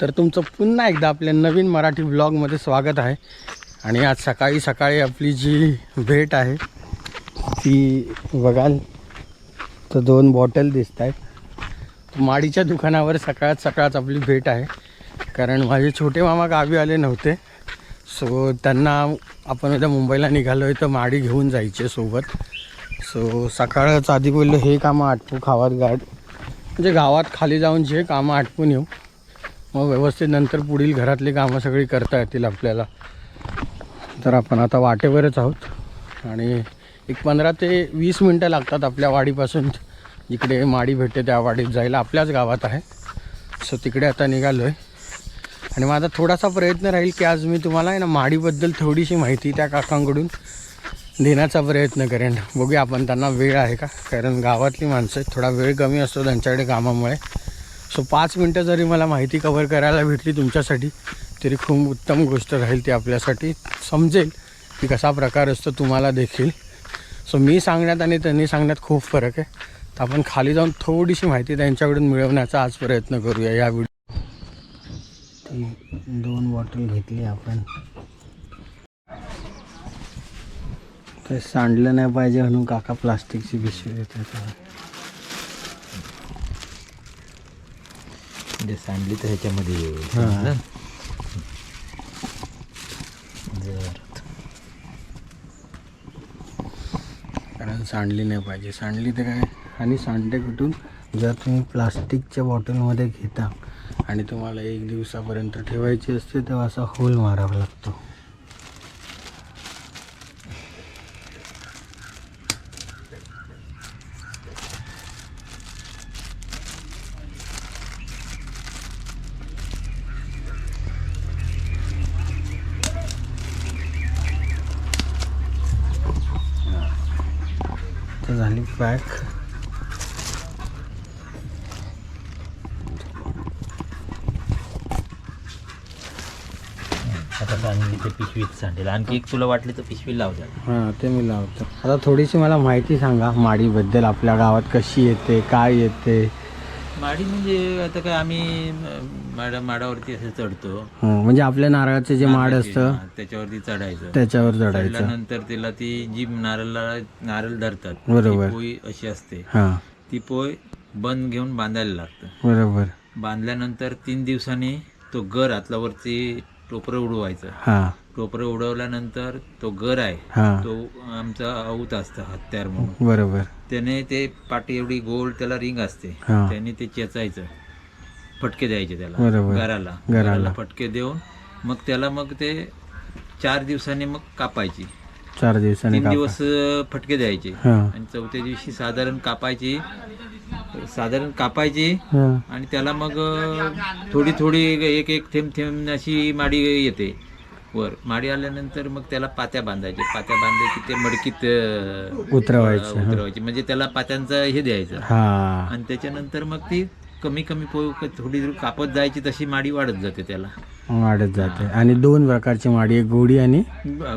तर तुमचं पुन्हा एकदा आपल्या नवीन मराठी ब्लॉगमध्ये स्वागत आहे. आणि आज सकाळी सकाळी आपली जी भेट आहे ती बघाल तर दोन बॉटल दिसत आहेत. माडीच्या दुकानावर सकाळच सकाळच आपली भेट आहे. कारण माझे छोटे मामा गावी आले नव्हते. सो त्यांना आपण उद्या मुंबईला निघालो आहे तर माडी घेऊन जायचे सोबत. सो सकाळच आधी बोललो हे कामं आटपू खावात गाड. म्हणजे गावात खाली जाऊन जे कामं आटपून येऊ. मग व्यवस्थित नंतर पुढील घरातली कामं सगळी करता येतील आपल्याला. तर आपण आता वाटेवरच आहोत. आणि एक पंधरा ते वीस मिनटं लागतात आपल्या वाडीपासून. इकडे माडी भेटते त्या वाडीत जायला. आपल्याच गावात आहे. सो तिकडे आता निघालो आहे आणि माझा थोडासा प्रयत्न राहील की आज मी तुम्हाला आहे ना माडीबद्दल थोडीशी माहिती त्या काकांकडून देण्याचा प्रयत्न करेन. बघूया आपण त्यांना वेळ आहे का? कारण गावातली माणसं थोडा वेळ कमी असतो त्यांच्याकडे कामामुळे. सो पाच मिनटं जरी मला माहिती कवर करायला भेटली तुमच्यासाठी तरी खूप उत्तम गोष्ट राहील ती आपल्यासाठी. समजेल की कसा प्रकार असतो तुम्हाला देखील. सो मी सांगण्यात आणि त्यांनी सांगण्यात खूप फरक आहे. तर आपण खाली जाऊन थोडीशी माहिती त्यांच्याकडून मिळवण्याचा आज प्रयत्न करूया या व्हिडिओ ती दोन बॉटल घेतली आपण. ते सांडलं नाही पाहिजे म्हणून काका प्लास्टिकची पिशवी देतात. म्हणजे सांडली तर ह्याच्यामध्ये येईल. कारण सांडली नाही पाहिजे. सांडली तर काय? आणि सांडते कुठून? जर तुम्ही प्लास्टिकच्या बॉटलमध्ये घेता आणि तुम्हाला एक दिवसापर्यंत ठेवायची असते तेव्हा असा होल मारावा लागतो. पॅक आता सांडली तर पिशवीत सांडेल आणखी एक तुला वाटली तर पिशवी लाव हां ते मी लावतो. आता थोडीशी मला माहिती सांगा माडीबद्दल. आपल्या गावात कशी येते काय येते? माडी म्हणजे आता काय आम्ही माडा माडावरती असं चढतो. हं, म्हणजे आपल्या नारळाचं जे माड असतं हा, त्याच्यावरती चढायचं. त्याच्यावर चढायचं. चढल्यानंतर तिला ती जी नारळाला नारळ धरतात बरोबर. ती पोई अशी असते. हां. ती पोय बंद घेऊन बांधायला लागतं. बरोबर. बांधल्यानंतर तीन दिवसांनी तो गर आतला वरती टोपरं उडवायचं. हां. टोपरं उडवल्यानंतर तो गर आहे हां. तो आमचा आऊत असतं हत्यार म्हणून. बरोबर. त्याने ते पाटी एवढी गोल त्याला रिंग असते. हा. त्याने ते चेचायचं. फटके द्यायचे त्याला. बरोबर. गराला गराला. गराला फटके देऊन मग त्याला मग ते चार दिवसांनी मग कापायची. चार दिवसांनी तीन कापा. दिवस अं, फटके द्यायचे. हां. आणि चौथ्या दिवशी साधारण कापायची. साधारण कापायची आणि त्याला मग थोडी थोडी एक एक थेंब थेंब अशी माडी येते. वर. माडी आल्यानंतर मग त्याला पात्या बांधायचे. पात्या बांधले की ते मडकीत उतरवायचं उतरवायचे. म्हणजे त्याला पात्यांचं हे द्यायचं. हां. आणि त्याच्यानंतर मग ती कमी कमी पो थोडी थोडी कापत जायची तशी माडी वाढत जाते त्याला. वाढत जाते. आणि दोन प्रकारची माडी एक गोडी आणि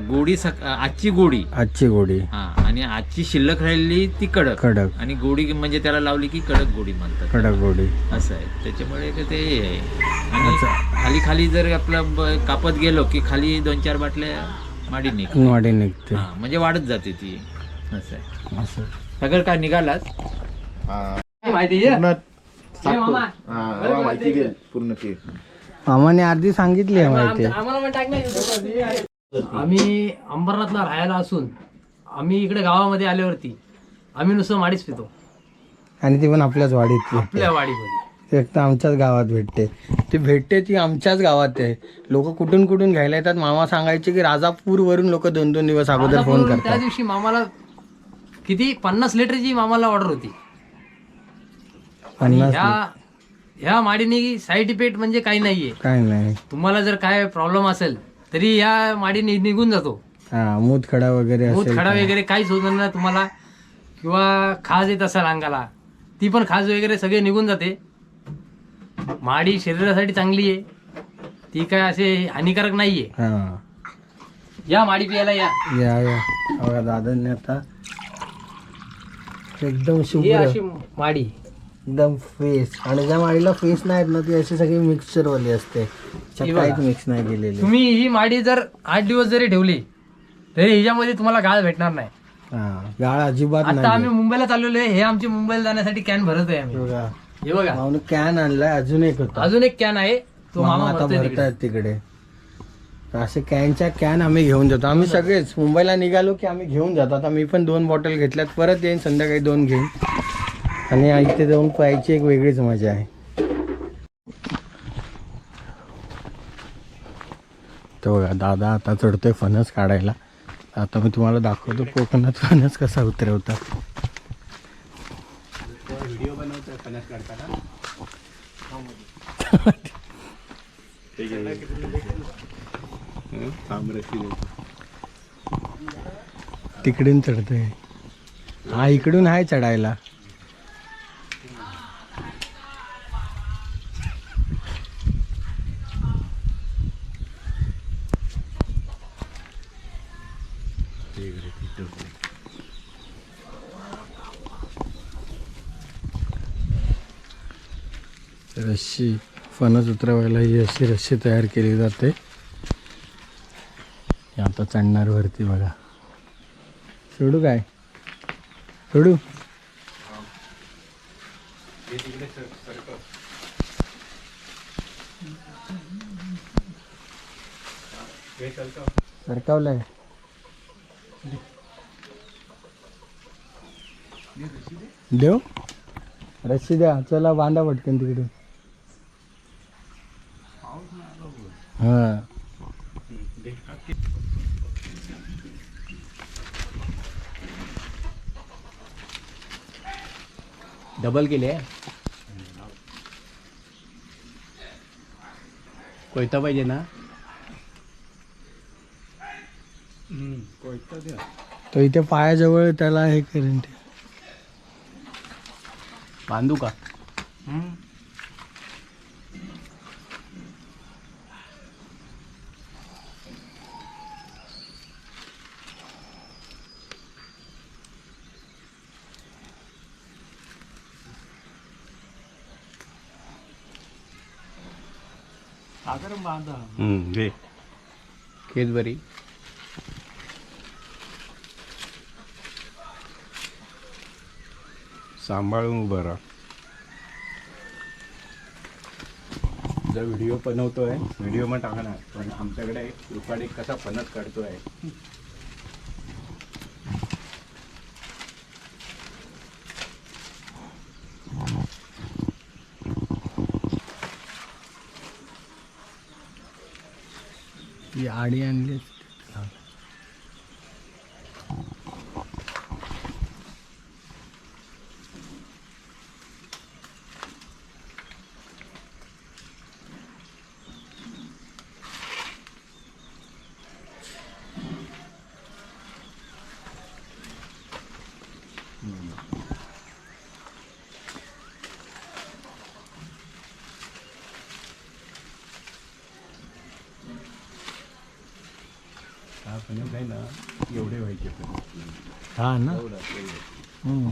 गोडी सक आजची गोडी. आजची गोडी. हा आणि आजची शिल्लक राहिली ती कडक. कडक. आणि गोडी म्हणजे त्याला लावली की कडक गोडी म्हणतात. कडक गोडी. असं आहे. त्याच्यामुळे ते हे आहे. आणि खाली खाली जर आपलं कापत गेलो की खाली दोन चार बाटल्या माडी निघ वाडी निघते. हा म्हणजे वाढत जाते ती. असं आहे. असं. सगळं काय निघालाच माहिती घे पूर्ण ते. मामाने अर्धी सांगितली आहे माहिती. आम्ही अंबरनाथला राहायला असून आम्ही इकडे गावामध्ये आल्यावरती आम्ही नुसतं माडीच पितो आणि ती पण आपल्याच वाडीतली आपल्या वाडीमध्ये. एक तर आमच्याच गावात भेटते. ती भेटते ती आमच्याच गावात आहे. लोक कुठून कुठून घ्यायला येतात? मामा सांगायचे की राजापूरवरून लोक दोन दोन दिवस अगोदर फोन राजापूरहून त्या करतात. दिवशी मामाला किती? पन्नास लिटरची मामाला ऑर्डर होती. आणि पन्नास ह्या ह्या माडीने साईड इफेक्ट म्हणजे काही नाहीये. काय नाही. तुम्हाला जर काय प्रॉब्लेम असेल तरी ह्या माडीने निघून जातो. हा मूतखडा वगैरे मूत असेल खडा? वगैरे काहीच होत नाही तुम्हाला. किंवा खाज येत असेल अंगाला ती पण खाज वगैरे सगळे निघून जाते. माडी शरीरासाठी चांगली आहे. ती काय असे हानिकारक नाहीये. हा. या माडी पियाला या. या या. बघा दादांनी आता एकदम ही शुभ्र अशी माडी. एकदम फ्रेश आणि ज्या माडीला फ्रेश नाहीत ना ती अशी सगळी मिक्सचर वाली असते. ही बघा. काहीच मिक्स नाही केलेली तुम्ही ही माडी जर आठ दिवस जरी ठेवली तरी हिच्यामध्ये तुम्हाला गाळ भेटणार नाही. हा गाळ अजिबात आता नाही आम्ही मुंबईला चाललेलो आहे हे आमची मुंबईला जाण्यासाठी कॅन भरत आहे आम्ही. बघा. हे बघा. भाऊने कॅन आणलाय अजून एक होता. अजून एक कॅन आहे. तो मामा मामा आता भरतोय तिकडे. भरतायत तिकडे. तर असे कॅनच्या कॅन आम्ही घेऊन जातो. आम्ही सगळेच मुंबईला निघालो की आम्ही घेऊन जातो. आता मी पण दोन बॉटल घेतल्यात. परत येईन संध्याकाळी दोन घेईन. आणि इथे जाऊन पाहायची एक वेगळीच मजा आहे. तो बघा दादा आता चढतोय फणस काढायला. आता मी तुम्हाला दाखवतो कोकणात फणस कसा उतरवतात. तिकडून चढतोय. हा इकडून आहे चढायला रस्सी फणस उतरवायला ही अशी रस्सी तयार केली जाते. हे आता चढणार वरती बघा. सोडू काय? सोडू? सरकावलंय. देव? रस्सी द्या. चला बांधा पटकन तिकडे हा. डबल केले कोयता पाहिजे ना? तो इथे पायाजवळ त्याला हे करेन ते. बांधू का? घे केस बरी सांभाळून उभं राहा. जर व्हिडिओ बनवतोय व्हिडिओ मग टाकणार पण आमच्याकडे रुपाडी कसा फणस काढतोय हा ना एवढे व्हायचे हा ना? हम्म.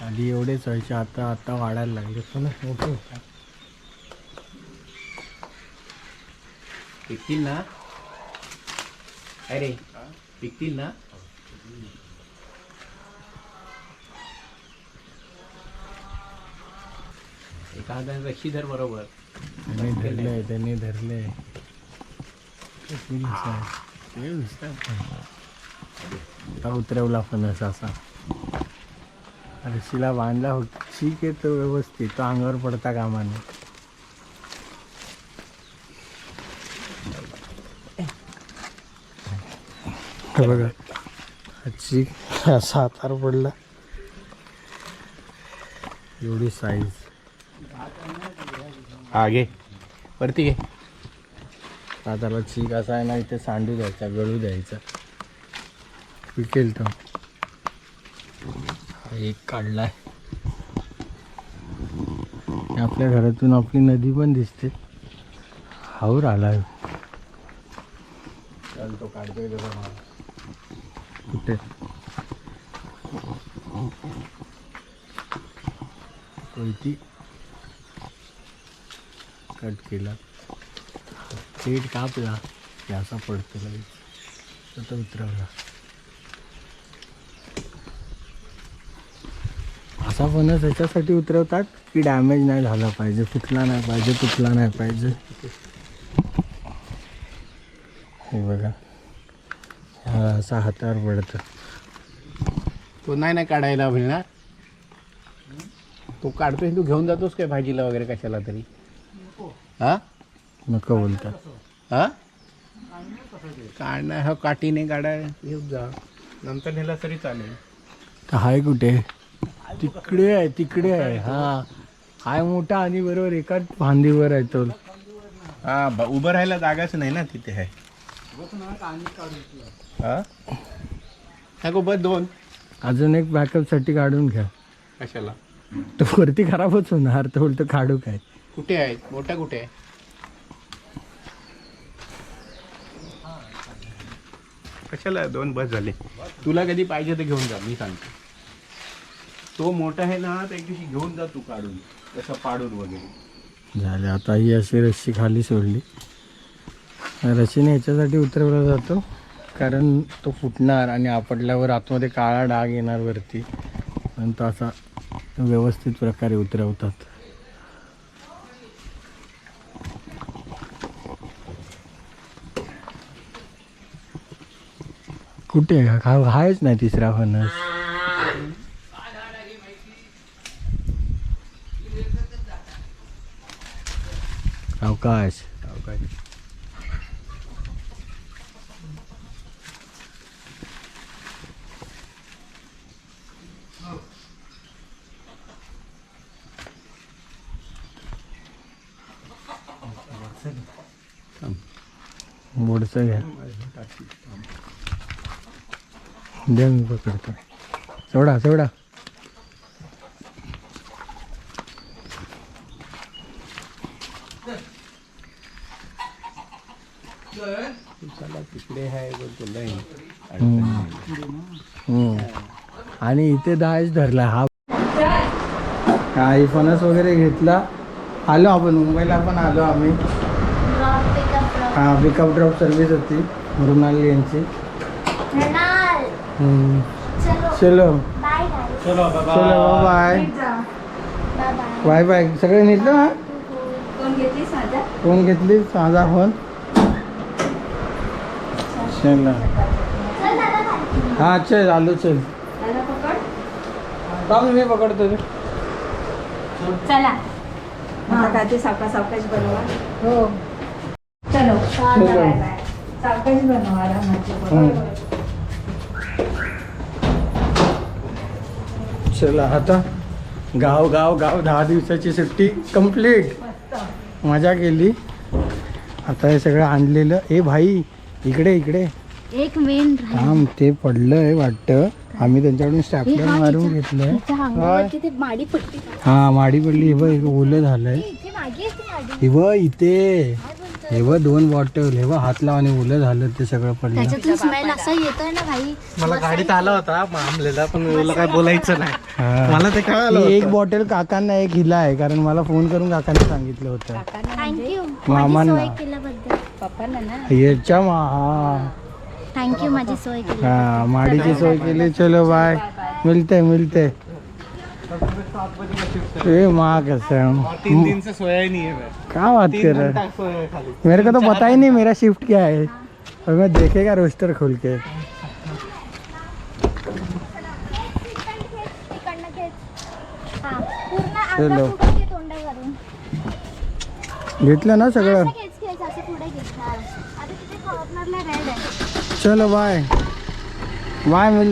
आधी एवढेच व्हायचे आता आता वाढायला लागले. पण मोठे होतात. पिकतील ना? अरे पिकतील ना? एका हाताने रशी धर बरोबर. त्यांनी धरले त्यांनी धरले किती दिसतात? ते दिसतात पण. आता उतरवला फणस असा रशीला बांधला होता ठीक आहे तो व्यवस्थित तो अंगावर पडता कामाने हे बघा. आजची असा हातावर पडला. एवढी साईज हा घे. वरती घे. दादाला चीक असा आहे ना इथे सांडू द्यायचा गळू द्यायचा. पिकेल तो. हा एक काढलाय. आपल्या घरातून आपली नदी पण दिसते. हावर आलाय. चल तो काढतोय कुठे? कोयती कट केला. सीट कापला की असा पडतो लगेच. तो उतरवला. असा फणस याच्यासाठी उतरवतात की डॅमेज नाही झाला पाहिजे फुटला नाही पाहिजे तुटला नाही पाहिजे. हे बघा. हा असा हातावर पडतं. तो नाही ना काढायला मिळणार? तो काढतोय तू घेऊन जातोस काय भाजीला वगैरे कशाला तरी? हा? नको बोलतात हा? काढणार हा काठीने काढाय घेऊन जा. नंतर नेला तरी चालेल. तर हाय कुठे? तिकडे आहे तिकडे आहे. हा. हाय मोठा आणि बरोबर एकाच फांदीवर आहे तो. हा ब- उभं राहायला जागाच नाही ना तिथे आहे हा? नको बस दोन. अजून एक बॅकअपसाठी काढून घ्या. कशाला? तो वरती खराबच होणार तो बोलतो काढू काय? कुठे आहे? मोठा कुठे आहे? कशाला दोन बस झाले? तुला कधी पाहिजे तर घेऊन जा मी सांगतो. तो मोठा आहे ना त्या दिवशी घेऊन जा तू काढून तसं पाडून वगैरे. झाले आता ही अशी रस्सी खाली सोडली. रशीने याच्यासाठी उतरवला जातो कारण तो फुटणार आणि आपटल्यावर आतमध्ये काळा डाग येणार वरती. आणि तो असा व्यवस्थित प्रकारे उतरवतात. कुठे? आहे हा आहेच नाही तिसरा फणस. अवकाश. अवकाश मोडचं घ्या. द्या मी पकडतो सोडा सोडा. तिकडे. आणि इथे दहाच धरला हा. फणस वगैरे घेतला? आलो आपण मुंबईला पण आलो आम्ही. हा पिकअप ड्रॉप सर्व्हिस होती मृणाली यांची. चलो. चलो. बाय बाय बाय सगळे नेतलं ना? कोण घेतली साजा? कोण घेतली? माझा फोन चल. हा चल आलो चल. मी पकडतो. चला. सावका सावकाश बनवा. हो. चलो. चलो. बाय बाय सावकाश बनवा रामाची चला आता गाव गाव गाव दहा दिवसाची सुट्टी कंप्लीट मजा केली. आता हे सगळं आणलेलं. ए भाई इकडे इकडे. एक मेन थांब ते पडलंय वाटतं. आम्ही त्यांच्याकडून स्टॅपलर मारून घेतलंय. हा माडी पडली. हे बघ ओलं झालंय. हे बघ इथे. हे बघ दोन बॉटल हे बघ हात लाव आणि ओलं झालं ते सगळं पडलं. त्याच्यातून स्मेल असा येतोय ना भाई. मला गाडीत आला होता मामलेला पण मला काय बोलायचं नाही. हा. मला ते कळालं ही एक होतं. बॉटल काकांना एक हिला आहे कारण मला फोन करून काकांनी सांगितलं होतं. थँक्यू मामांना. सोय केल्याबद्दल. पप्पांना ना? याच्या मा हा. थँक्यू माझी सोय केली. हा माडीची सोय केली. चलो बाय मिलते मिलते ए माँ कसम तीन दिन से सोया ही नहीं है मैं। क्या बात कर रहा है? घंटा सोया है खाली। मेरे को तो पता ही नहीं मेरा शिफ्ट क्या है। और मैं देखेगा रोस्टर खोल के। हा पूर्ण चलो. अर्धा पुढे घे तोंडा करून घेतलं ना सगळं? असं घेच घेच असं पुढे घेतणार आता तिथे कॉर्नरला रेड आहे. चलो बाय बाय मिल